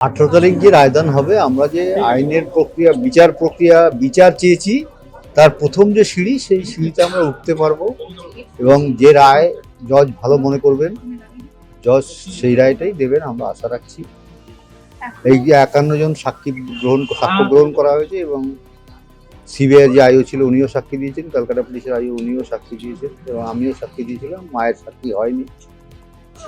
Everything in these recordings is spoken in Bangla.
আঠারো তারিখ যে রায়দান হবে, আমরা যে আইনের প্রক্রিয়া, বিচার প্রক্রিয়া, বিচার চেয়েছি, তার প্রথম যে সিঁড়ি, সেই সিঁড়িতে আমরা উঠতে পারব এবং যে রায় জজ ভালো মনে করবেন, জজ সেই রায়টাই দেবেন, আমরা আশা রাখছি। এই যে একান্ন জন সাক্ষী গ্রহণ, সাক্ষ্য গ্রহণ করা হয়েছে এবং সিবিআই যে আইও ছিল, উনিও সাক্ষী দিয়েছেন কলকাতা পুলিশের আইও, উনিও সাক্ষী দিয়েছেন এবং আমিও সাক্ষী দিয়েছিলাম, মায়ের সাক্ষী হয়নি।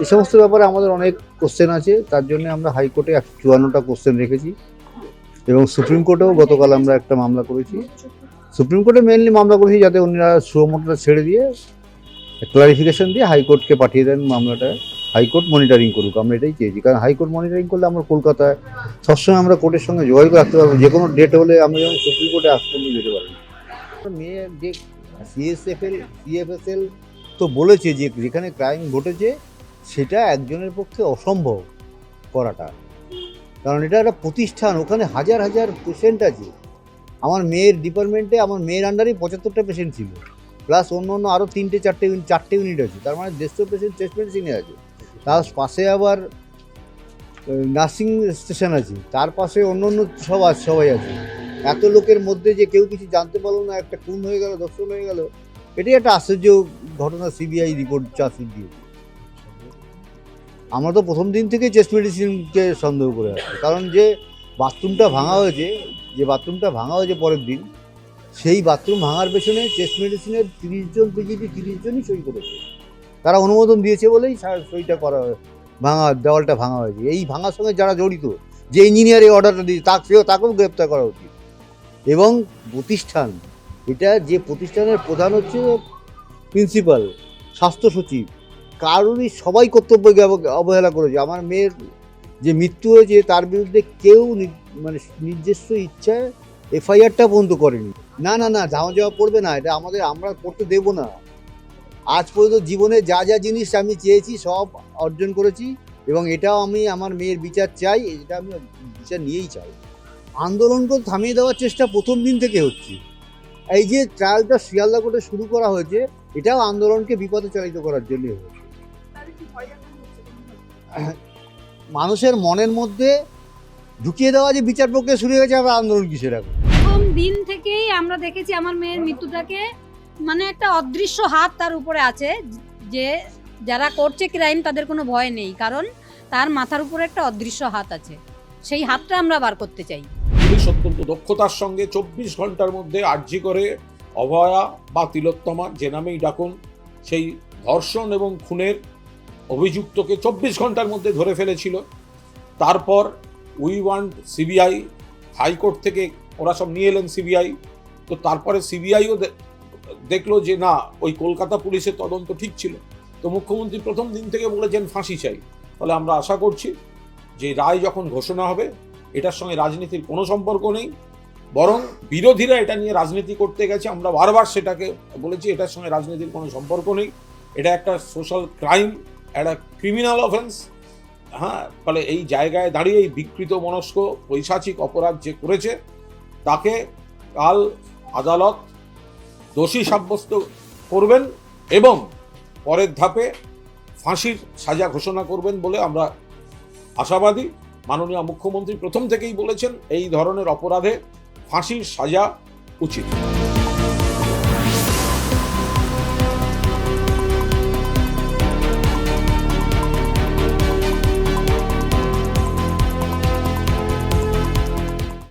এই সমস্ত ব্যাপারে আমাদের অনেক কোশ্চেন আছে। তার জন্য আমরা হাইকোর্টে একশো চুয়ান্নটা কোশ্চেন রেখেছি এবং সুপ্রিম কোর্টেও গতকাল আমরা একটা মামলা করেছি। সুপ্রিম কোর্টে মেনলি মামলা করেছি যাতে ওনারা সুমোটা ছেড়ে দিয়ে ক্লারিফিকেশন দিয়ে হাইকোর্টকে পাঠিয়ে দেন মামলাটা। হাইকোর্ট মনিটরিং করুক, আমরা এটাই চেয়েছি। কারণ হাইকোর্ট মনিটরিং করলে আমরা কলকাতায় সবসময় আমরা কোর্টের সঙ্গে যোগাযোগ রাখতে পারব। যে কোনো ডেট হলে আমরা যেমন সুপ্রিম কোর্টে আসতে পর্যন্ত যেতে পারি মেয়ে যে সিএসএফএল সিএফএসএল তো বলেছে যে যেখানে ক্রাইম ঘটেছে সেটা একজনের পক্ষে অসম্ভব করাটা। কারণ এটা একটা প্রতিষ্ঠান, ওখানে হাজার হাজার পেশেন্ট আছে। আমার মেয়ের ডিপার্টমেন্টে আমার মেয়ের আন্ডারেই পঁচাত্তরটা পেশেন্ট ছিল। প্লাস অন্য অন্য আরও তিনটে, চারটে ইউনিট চারটে ইউনিট আছে। তার মানে দেড়শো পেশেন্ট চেস্ট মেডিসিনে আছে। তার পাশে আবার নার্সিং স্টেশন আছে। তার পাশে অন্য অন্য সব আছে সবাই আছে। এত লোকের মধ্যে যে কেউ কিছু জানতে পারল না, একটা খুন হয়ে গেল, দর্শন হয়ে গেল। এটাই একটা আশ্চর্য ঘটনা সিবিআই রিপোর্ট চার্জশিট দিয়েছে আমরা তো প্রথম দিন থেকেই চেস্ট মেডিসিনকে সন্দেহ করে আছি কারণ যে বাথরুমটা ভাঙা হয়েছে, যে বাথরুমটা ভাঙা হয়েছে পরের দিন, সেই বাথরুম ভাঙার পেছনে চেস্ট মেডিসিনের তিরিশ জন পিজিটি তিরিশ জনই সই করেছে। তারা অনুমোদন দিয়েছে বলেই সইটা করা ভাঙা, দেওয়ালটা ভাঙা হয়েছে। এই ভাঙার সঙ্গে যারা জড়িত, যে ইঞ্জিনিয়ার এই অর্ডারটা দিয়েছে, তাকে সেও তাকেও গ্রেপ্তার করা উচিত। এবং প্রতিষ্ঠান, এটা যে প্রতিষ্ঠানের প্রধান হচ্ছে প্রিন্সিপাল স্বাস্থ্য সচিব। কারোরই সবাই কর্তব্যকে অবহেলা করেছে। আমার মেয়ের যে মৃত্যু হয়েছে, তার বিরুদ্ধে কেউ মানে নিজস্ব ইচ্ছায় এফআইআরটা বন্ধ করেনি। না না না, ধামা যাওয়া পড়বে না, এটা আমাদের, আমরা করতে দেব না। আজ পর্যন্ত জীবনে যা যা জিনিস আমি চেয়েছি, সব অর্জন করেছি এবং এটাও আমি আমার মেয়ের বিচার চাই, এটা আমি বিচার নিয়েই চাই। আন্দোলনকে থামিয়ে দেওয়ার চেষ্টা প্রথম দিন থেকে হচ্ছে। এই যে ট্রায়ালটা শিয়ালদা কোর্টে শুরু করা হয়েছে, এটাও আন্দোলনকে বিপদে চালিত করার জন্য হয়েছে। মানুষের মনের মধ্যে ঢুকিয়ে দেওয়া যে বিচার প্রক্রিয়া শুরু হয়েছে আবার আন্দোলন কিসের এখন প্রথম দিন থেকেই আমরা দেখেছি আমার মেয়ের মৃত্যুটাকে মানে একটা অদৃশ্য হাত তার উপরে আছে যে যারা করছে ক্রাইম তাদের কোনো ভয় নেই কারণ তার মাথার উপরে একটা অদৃশ্য হাত আছে। সেই হাতটা আমরা বার করতে চাই। পুলিশ অত্যন্ত দক্ষতার সঙ্গে চব্বিশ ঘণ্টার মধ্যে আর্জি করে অভয়া বা তিলোত্তমা যে নামেই ডাকুন সেই ধর্ষণ এবং খুনের অভিযুক্তকে চব্বিশ ঘণ্টার মধ্যে ধরে ফেলেছিল। তারপর উই ওয়ান্ট সিবিআই, হাইকোর্ট থেকে ওরা সব নিয়ে এলেন সিবিআই। তো তারপরে সিবিআইও দেখল যে না, ওই কলকাতা পুলিশের তদন্ত ঠিক ছিল। তো মুখ্যমন্ত্রী প্রথম দিন থেকে বলেছেন, ফাঁসি চাই। ফলে আমরা আশা করছি যে রায় যখন ঘোষণা হবে, এটার সঙ্গে রাজনীতির কোনো সম্পর্ক নেই। বরং বিরোধীরা এটা নিয়ে রাজনীতি করতে গেছে। আমরা বারবার সেটাকে বলেছি, এটার সঙ্গে রাজনীতির কোনো সম্পর্ক নেই। এটা একটা সোশ্যাল ক্রাইম। একটা ক্রিমিনাল অফেন্স হ্যাঁ ফলে এই জায়গায় দাঁড়িয়ে এই বিকৃত মনস্ক পৈশাচিক অপরাধ যে করেছে, তাকে কাল আদালত দোষী সাব্যস্ত করবেন এবং পরের ধাপে ফাঁসির সাজা ঘোষণা করবেন বলে আমরা আশাবাদী। মাননীয় মুখ্যমন্ত্রী প্রথম থেকেই বলেছেন, এই ধরনের অপরাধে ফাঁসির সাজা উচিত।